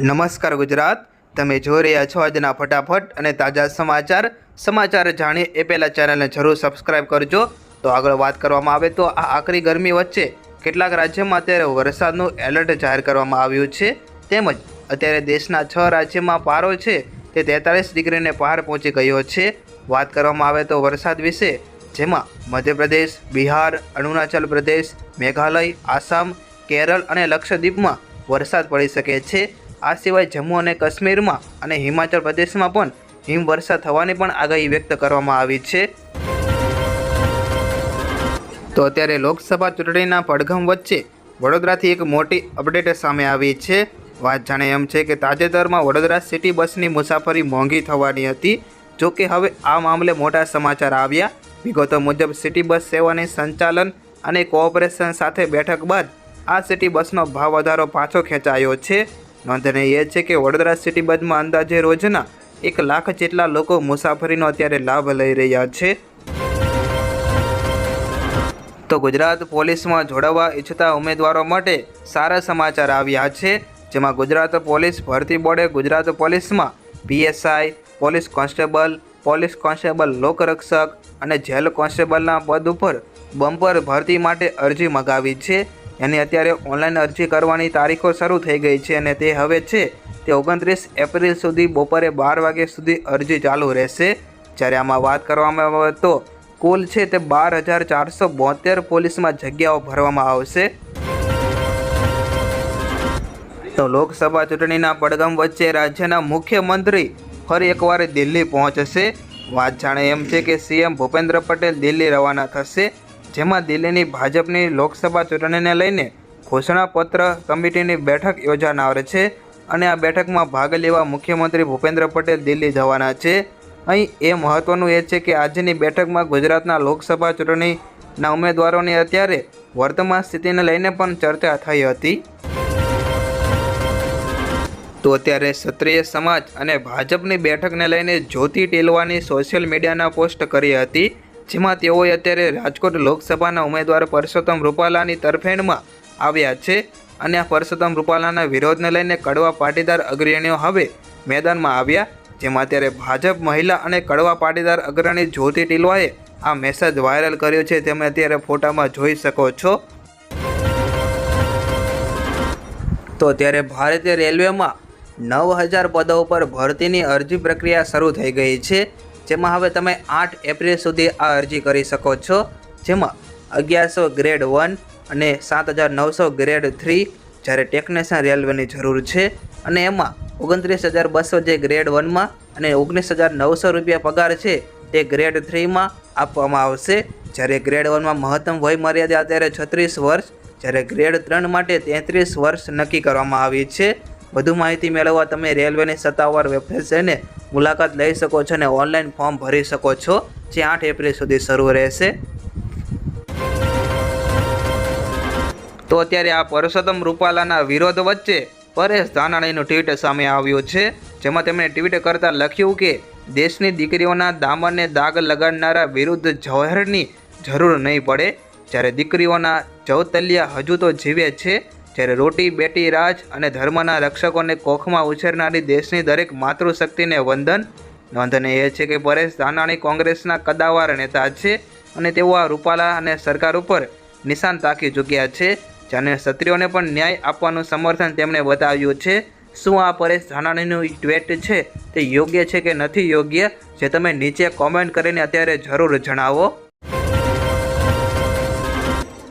નમસ્કાર ગુજરાત. તમે જોઈ રહ્યા છો આજના ફટાફટ અને તાજા સમાચાર. સમાચાર જાણીએ એ પહેલાં ચેનલને જરૂર સબસ્ક્રાઇબ કરજો. તો આગળ વાત કરવામાં આવે તો આ આકરી ગરમી વચ્ચે કેટલાક રાજ્યોમાં અત્યારે વરસાદનું એલર્ટ જાહેર કરવામાં આવ્યું છે. તેમજ અત્યારે દેશના છ રાજ્યમાં પારો છે તે તેતાલીસ ડિગ્રીને પાર પહોંચી ગયો છે. વાત કરવામાં આવે તો વરસાદ વિશે જેમાં મધ્યપ્રદેશ, બિહાર, અરુણાચલ પ્રદેશ, મેઘાલય, આસામ, કેરળ અને લક્ષદ્વીપમાં વરસાદ પડી શકે છે. આ સિવાય જમ્મુ અને કાશ્મીરમાં અને હિમાચલ પ્રદેશમાં પણ હિમવર્ષા થવાની પણ આગાહી વ્યક્ત કરવામાં આવી છે. તો અત્યારે લોકસભા ચૂંટણીના પડઘમ વચ્ચે વડોદરાથી એક મોટી અપડેટ સામે આવી છે. વાત જાણે એમ છે કે તાજેતરમાં વડોદરા સિટી બસની મુસાફરી મોંઘી થવાની હતી. જો કે હવે આ મામલે મોટા સમાચાર આવ્યા. વિગતો મુજબ સિટી બસ સેવાની સંચાલન અને કોઓપરેશન સાથે બેઠક બાદ આ સિટી બસનો ભાવ વધારો પાછો ખેંચાયો છે. નોંધનીય છે કે વડોદરા સિટી બસમાં અંદાજે રોજના એક લાખ જેટલા લોકો મુસાફરીનો અત્યારે લાભ લઈ રહ્યા છે. તો ગુજરાત પોલીસમાં જોડાવા ઈચ્છતા ઉમેદવારો માટે સારા સમાચાર આવ્યા છે. જેમાં ગુજરાત પોલીસ ભરતી બોર્ડે ગુજરાત પોલીસમાં PSI, police constable police constable લોકરક્ષક અને જેલ કોન્સ્ટેબલના પદ ઉપર બમ્પર ભરતી માટે અરજી મગાવી છે. એની અત્યારે ઓનલાઈન અરજી કરવાની તારીખો શરૂ થઈ ગઈ છે અને તે હવે છે તે ઓગણત્રીસ એપ્રિલ સુધી બપોરે બાર વાગ્યા સુધી અરજી ચાલુ રહેશે. જ્યારે આમાં વાત કરવામાં આવે તો કુલ છે તે બાર હજાર ચારસો બોતેર પોલીસમાં જગ્યાઓ ભરવામાં આવશે. તો લોકસભા ચૂંટણીના પડગમ વચ્ચે રાજ્યના મુખ્યમંત્રી ફરી એકવાર દિલ્હી પહોંચશે. વાત જાણે એમ છે કે સીએમ ભૂપેન્દ્ર પટેલ દિલ્હી રવાના થશે. જેમાં દિલ્હીની ભાજપની લોકસભા ચૂંટણીને લઈને ઘોષણાપત્ર કમિટીની બેઠક યોજાનાર છે અને આ બેઠકમાં ભાગ લેવા મુખ્યમંત્રી ભૂપેન્દ્ર પટેલ દિલ્હી જવાના છે. અહીં એ મહત્વનું એ છે કે આજની બેઠકમાં ગુજરાતના લોકસભા ચૂંટણીના ઉમેદવારોની અત્યારે વર્તમાન સ્થિતિને લઈને પણ ચર્ચા થઈ હતી. તો અત્યારે ક્ષત્રિય સમાજ અને ભાજપની બેઠકને લઈને જ્યોતિ ટેલવાની સોશિયલ મીડિયાના પોસ્ટ કરી હતી. જેમાં તેઓએ અત્યારે રાજકોટ લોકસભાના ઉમેદવાર પરસોત્તમ રૂપાલાની તરફેણમાં આવ્યા છે અને આ પરસોત્તમ રૂપાલાના વિરોધને લઈને કડવા પાટીદાર અગ્રણીઓ હવે મેદાનમાં આવ્યા, જેમાં અત્યારે ભાજપ મહિલા અને કડવા પાટીદાર અગ્રણી જ્યોતિ ટીલવાએ આ મેસેજ વાયરલ કર્યો છે. તમે અત્યારે ફોટામાં જોઈ શકો છો. તો ત્યારે ભારતીય રેલવેમાં નવ હજાર પદો ઉપર ભરતીની અરજી પ્રક્રિયા શરૂ થઈ ગઈ છે. જેમાં હવે તમે આઠ એપ્રિલ સુધી આ અરજી કરી શકો છો. જેમાં અગિયારસો ગ્રેડ વન અને સાત હજાર નવસો ગ્રેડ થ્રી જ્યારે ટેકનેશન રેલવેની જરૂર છે. અને એમાં ઓગણત્રીસ હજાર બસો જે ગ્રેડ વનમાં અને ઓગણીસ હજાર નવસો રૂપિયા પગાર છે તે ગ્રેડ થ્રીમાં આપવામાં આવશે. જ્યારે ગ્રેડ વનમાં મહત્તમ વય મર્યાદા અત્યારે છત્રીસ વર્ષ, જ્યારે ગ્રેડ ત્રણ માટે તેત્રીસ વર્ષ નક્કી કરવામાં આવી છે. વધુ માહિતી મેળવવા તમે રેલવેની સત્તાવાર વેબસાઇટને મુલાકાત લઈ શકો છો અને ઓનલાઈન ફોર્મ ભરી શકો છો, જે આઠ એપ્રિલ સુધી શરૂ રહેશે. તો અત્યારે આ પરસોત્તમ રૂપાલાના વિરોધ વચ્ચે પરેશ ધાનાણીનું ટ્વીટ સામે આવ્યું છે, જેમાં તેમણે ટ્વીટ કરતાં લખ્યું કે, દેશની દીકરીઓના દામનને દાગ લગાડનારા વિરુદ્ધ જવહરની જરૂર નહીં પડે. જ્યારે દીકરીઓના ચૌતલ્યા હજુ તો જીવે છે જ્યારે રોટી, બેટી, રાજ અને ધર્મના રક્ષકોને કોખમાં ઉછેરનારી દેશની દરેક માતૃશક્તિને વંદન, નોંધનીય છે કે પરેશ ધાનાણી કોંગ્રેસના કદાવાર નેતા છે અને તેઓ આ રૂપાલા અને સરકાર ઉપર નિશાન તાકી ચૂક્યા છે. જેને ક્ષત્રિયોને પણ ન્યાય આપવાનું સમર્થન તેમણે બતાવ્યું છે. શું આ પરેશ ધાનાણીનું ટ્વેટ છે? તે યોગ્ય છે કે નથી યોગ્ય? જે તમે નીચે કોમેન્ટ કરીને અત્યારે જરૂર જણાવો.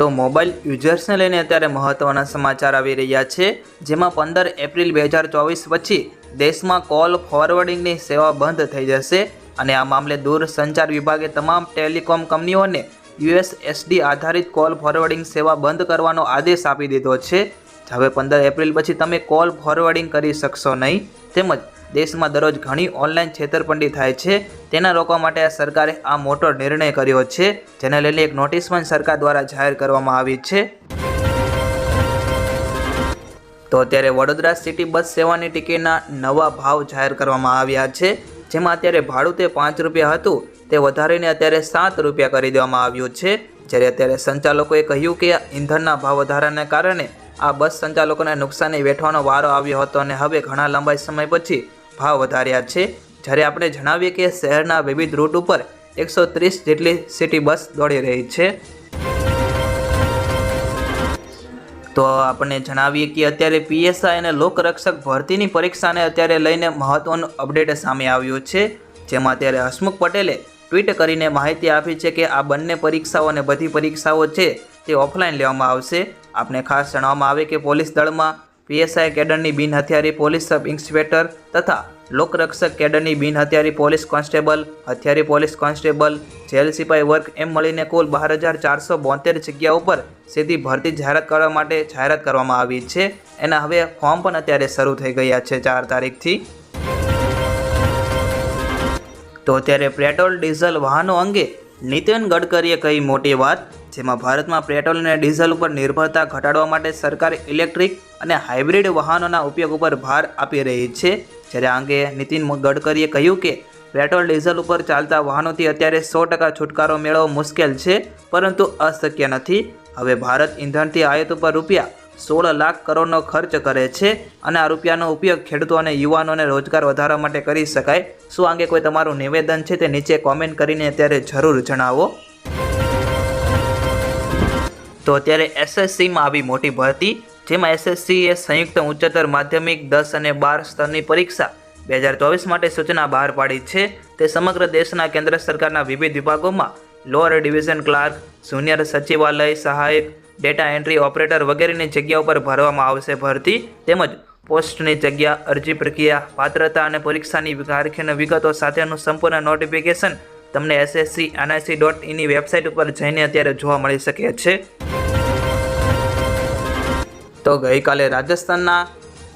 તો મોબાઈલ યુઝર્સને લઈને અત્યારે મહત્ત્વના સમાચાર આવી રહ્યા છે. જેમાં પંદર એપ્રિલ બે હજાર ચોવીસ પછી દેશમાં કોલ ફોરવર્ડિંગની સેવા બંધ થઈ જશે અને આ મામલે દૂરસંચાર વિભાગે તમામ ટેલિકોમ કંપનીઓને યુએસએસડી આધારિત કોલ ફોરવર્ડિંગ સેવા બંધ કરવાનો આદેશ આપી દીધો છે. હવે પંદર એપ્રિલ પછી તમે કોલ ફોરવર્ડિંગ કરી શકશો નહીં. તેમજ દેશમાં દરરોજ ઘણી ઓનલાઈન છેતરપિંડી થાય છે. તેના રોકવા માટે સરકારે આ મોટો નિર્ણય કર્યો છે, જેને લઈને એક નોટિસ પણ સરકાર દ્વારા જાહેર કરવામાં આવી છે. તો અત્યારે વડોદરા સિટી બસ સેવાની ટિકિટના નવા ભાવ જાહેર કરવામાં આવ્યા છે. જેમાં અત્યારે ભાડું તે પાંચ રૂપિયા હતું, તે વધારીને અત્યારે સાત રૂપિયા કરી દેવામાં આવ્યું છે. જ્યારે અત્યારે સંચાલકોએ કહ્યું કે ઇંધણના ભાવ વધારાને કારણે આ બસ સંચાલકોને નુકસાની વેઠવાનો વારો આવ્યો હતો અને હવે ઘણા લંબાઈ સમય પછી ભાવ વધાર્યા છે. જ્યારે આપણે જણાવીએ કે શહેરના વિવિધ રૂટ ઉપર એકસો ત્રીસ જેટલી સિટી બસ દોડી રહી છે. તો આપણે જણાવીએ કે અત્યારે પીએસઆઈ અને લોકરક્ષક ભરતીની પરીક્ષાને અત્યારે લઈને મહત્વનું અપડેટ સામે આવ્યું છે. જેમાં અત્યારે હસમુખ પટેલે ટ્વીટ કરીને માહિતી આપી છે કે આ બંને પરીક્ષાઓ અને બધી પરીક્ષાઓ છે તે ઓફલાઈન લેવામાં આવશે. આપણે ખાસ જણાવવામાં આવે કે પોલીસ દળમાં પીએસઆઈ કેડરની બિન હથિયારી પોલીસ સબ ઇન્સ્પેક્ટર તથા લોકરક્ષક કેડરની બિનહથિયારી પોલીસ કોન્સ્ટેબલ, હથિયારી પોલીસ કોન્સ્ટેબલ, જેલ સિપાઈ વર્ક એમ મળીને કુલ બાર હજાર ચારસો બોતેર જગ્યા ઉપર સીધી ભરતી જાહેરાત કરવા માટે જાહેરાત કરવામાં આવી છે. એના હવે ફોર્મ પણ અત્યારે શરૂ થઈ ગયા છે ચાર તારીખથી. તો અત્યારે પેટ્રોલ, ડીઝલ, વાહનો અંગે નીતિન ગડકરીએ કહી મોટી વાત. જેમાં ભારતમાં પેટ્રોલ અને ડીઝલ ઉપર નિર્ભરતા ઘટાડવા માટે સરકાર ઇલેક્ટ્રિક અને હાઇબ્રિડ વાહનોના ઉપયોગ ઉપર ભાર આપી રહી છે. જ્યારે આ અંગે નીતિન ગડકરીએ કહ્યું કે, પેટ્રોલ, ડીઝલ ઉપર ચાલતા વાહનોથી અત્યારે સો ટકા છુટકારો મેળવવો મુશ્કેલ છે, પરંતુ અશક્ય નથી. હવે ભારત ઈંધણથી આયાત ઉપર રૂપિયા સોળ લાખ કરોડનો ખર્ચ કરે છે અને આ રૂપિયાનો ઉપયોગ ખેડૂતો અને યુવાનોને રોજગાર વધારવા માટે કરી શકાય. શું અંગે કોઈ તમારું નિવેદન છે તે નીચે કોમેન્ટ કરીને અત્યારે જરૂર જણાવો. તો અત્યારે એસએસસીમાં આવી મોટી ભરતી, જેમાં એસએસસી એ સંયુક્ત ઉચ્ચતર માધ્યમિક દસ અને બાર સ્તરની પરીક્ષા બે હજાર ચોવીસ માટે સૂચના બહાર પાડી છે. તે સમગ્ર દેશના કેન્દ્ર સરકારના વિવિધ વિભાગોમાં લોઅર ડિવિઝન ક્લાર્ક જુનિયર સચિવાલય સહાયક ડેટા એન્ટ્રી ઓપરેટર વગેરેની જગ્યા ઉપર ભરવામાં આવશે ભરતી, તેમજ પોસ્ટની જગ્યા, અરજી પ્રક્રિયા, પાત્રતા અને પરીક્ષાની તારીખની વિગતો સાથેનું સંપૂર્ણ નોટિફિકેશન તમને એસએસસી એનઆઈસી ડોટ ઇની વેબસાઇટ ઉપર જઈને અત્યારે જોવા મળી શકે છે. તો ગઈકાલે રાજસ્થાનના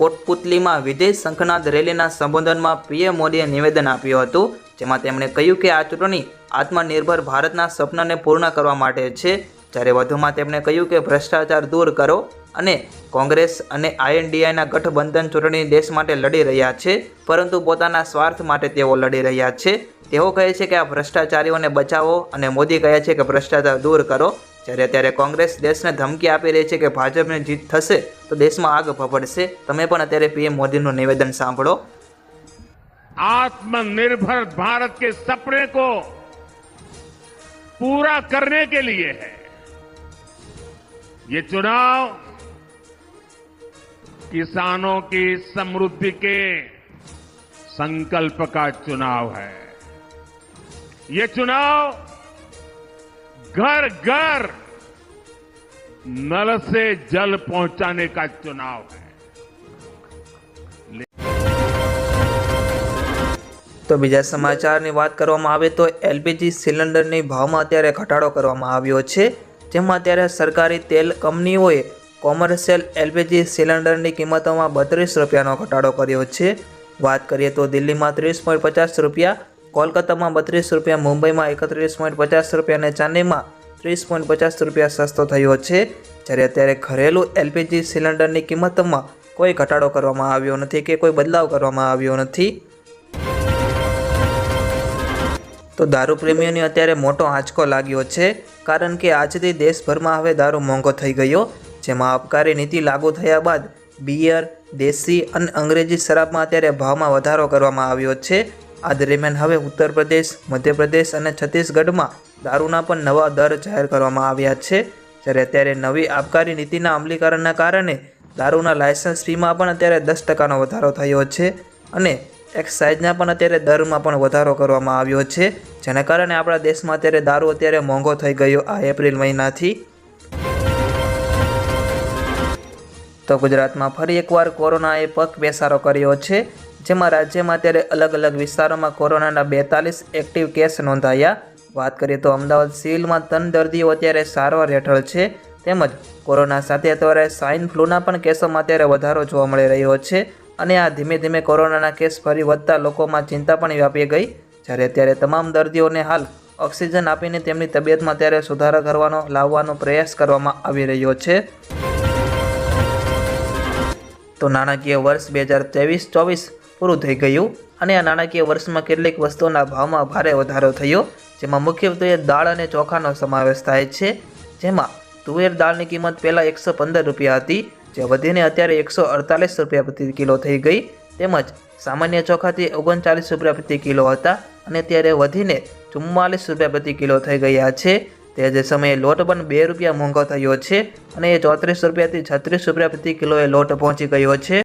કોટપુતલીમાં વિદેશ શંખનાથ રેલીના સંબોધનમાં પીએમ મોદીએ નિવેદન આપ્યું હતું, જેમાં તેમણે કહ્યું કે આ ચૂંટણી આત્મનિર્ભર ભારતના સપનાને પૂર્ણ કરવા માટે છે. જ્યારે વધુમાં તેમણે કહ્યું કે ભ્રષ્ટાચાર દૂર કરો અને કોંગ્રેસ અને આઈએનડીઆઈના ગઠબંધન ચૂંટણી દેશ માટે લડી રહ્યા છે, પરંતુ પોતાના સ્વાર્થ માટે તેઓ લડી રહ્યા છે. તેઓ કહે છે કે આ ભ્રષ્ટાચારીઓને બચાવો અને મોદી કહે છે કે ભ્રષ્ટાચાર દૂર કરો. જ્યારે અત્યારે કોંગ્રેસ દેશને ધમકી આપી રહી છે કે ભાજપને જીત થશે તો દેશમાં આગ ભભડશે તમે પણ અત્યારે પીએમ મોદીનું નિવેદન સાંભળો आत्मनिर्भर भारत के सपने को पूरा करने के लिए है ये चुनाव किसानों की समृद्धि के संकल्प का चुनाव है ये चुनाव घर घर नल से जल पहुंचाने का चुनाव है તો બીજા સમાચારની વાત કરવામાં આવે તો એલપીજી સિલિન્ડરની ભાવમાં અત્યારે ઘટાડો કરવામાં આવ્યો છે જેમાં અત્યારે સરકારી તેલ કંપનીઓએ કોમર્શિયલ એલપીજી સિલિન્ડરની કિંમતોમાં બત્રીસ રૂપિયાનો ઘટાડો કર્યો છે વાત કરીએ તો દિલ્હીમાં ત્રીસ પોઈન્ટ પચાસ રૂપિયા કોલકાતામાં બત્રીસ રૂપિયા, મુંબઈમાં એકત્રીસ પોઈન્ટ પચાસ રૂપિયા અને ચાંદીમાં ત્રીસ પોઈન્ટ પચાસ રૂપિયા સસ્તો થયો છે. જ્યારે અત્યારે ઘરેલું એલપીજી સિલિન્ડરની કિંમતમાં કોઈ ઘટાડો કરવામાં આવ્યો નથી કે કોઈ બદલાવ કરવામાં આવ્યો નથી. તો દારૂ પ્રેમીઓને અત્યારે મોટો આંચકો લાગ્યો છે, કારણ કે આજથી દેશભરમાં હવે દારૂ મોંઘો થઈ ગયો, જેમાં આબકારી નીતિ લાગુ થયા બાદ બિયર, દેશી અને અંગ્રેજી શરાબમાં અત્યારે ભાવમાં વધારો કરવામાં આવ્યો છે. આ દરમિયાન હવે ઉત્તર પ્રદેશ મધ્યપ્રદેશ અને છત્તીસગઢમાં દારૂના પણ નવા દર જાહેર કરવામાં આવ્યા છે. જ્યારે અત્યારે નવી આબકારી નીતિના અમલીકરણના કારણે દારૂના લાયસન્સ ફીમાં પણ અત્યારે દસ ટકાનો વધારો થયો છે અને એક્સાઇઝના પણ અત્યારે દરમાં પણ વધારો કરવામાં આવ્યો છે. જેના કારણે આપણા દેશમાં અત્યારે દારૂ અત્યારે મોંઘો થઈ ગયો આ એપ્રિલ મહિનાથી. તો ગુજરાતમાં ફરી એકવાર કોરોનાએ પગ બેસારો કર્યો છે. જેમાં રાજ્યમાં અત્યારે અલગ અલગ વિસ્તારોમાં કોરોનાના બેતાલીસ એક્ટિવ કેસ નોંધાયા. વાત કરીએ તો અમદાવાદ સિવિલમાં ત્રણ દર્દીઓ અત્યારે સારવાર હેઠળ છે. તેમજ કોરોના સાથે અત્યારે સ્વાઇન ફ્લૂના પણ કેસોમાં અત્યારે વધારો જોવા મળી રહ્યો છે. અને આ ધીમે ધીમે કોરોનાના કેસ ફરી વધતા લોકોમાં ચિંતા પણ વ્યાપી ગઈ. જ્યારે અત્યારે તમામ દર્દીઓને હાલ ઓક્સિજન આપીને તેમની તબિયતમાં અત્યારે સુધારો કરવાનો, લાવવાનો પ્રયાસ કરવામાં આવી રહ્યો છે. તો નાણાકીય વર્ષ બે હજાર ત્રેવીસ ચોવીસ પૂરું થઈ ગયું અને આ નાણાકીય વર્ષમાં કેટલીક વસ્તુઓના ભાવમાં ભારે વધારો થયો, જેમાં મુખ્યત્વે દાળ અને ચોખાનો સમાવેશ થાય છે. જેમાં તુવેર દાળની કિંમત પહેલાં એકસો પંદર રૂપિયા હતી, જે વધીને અત્યારે એકસો અડતાલીસ રૂપિયા પ્રતિ કિલો થઈ ગઈ. તેમજ સામાન્ય ચોખાથી ઓગણચાલીસ રૂપિયા પ્રતિ કિલો હતા અને ત્યારે વધીને ચુમ્માલીસ રૂપિયા પ્રતિ કિલો થઈ ગયા છે. તે જે સમયે લોટ પણ બે રૂપિયા મોંઘો થયો છે અને એ ચોત્રીસ રૂપિયાથી છત્રીસ રૂપિયા પ્રતિ કિલોએ લોટ પહોંચી ગયો છે.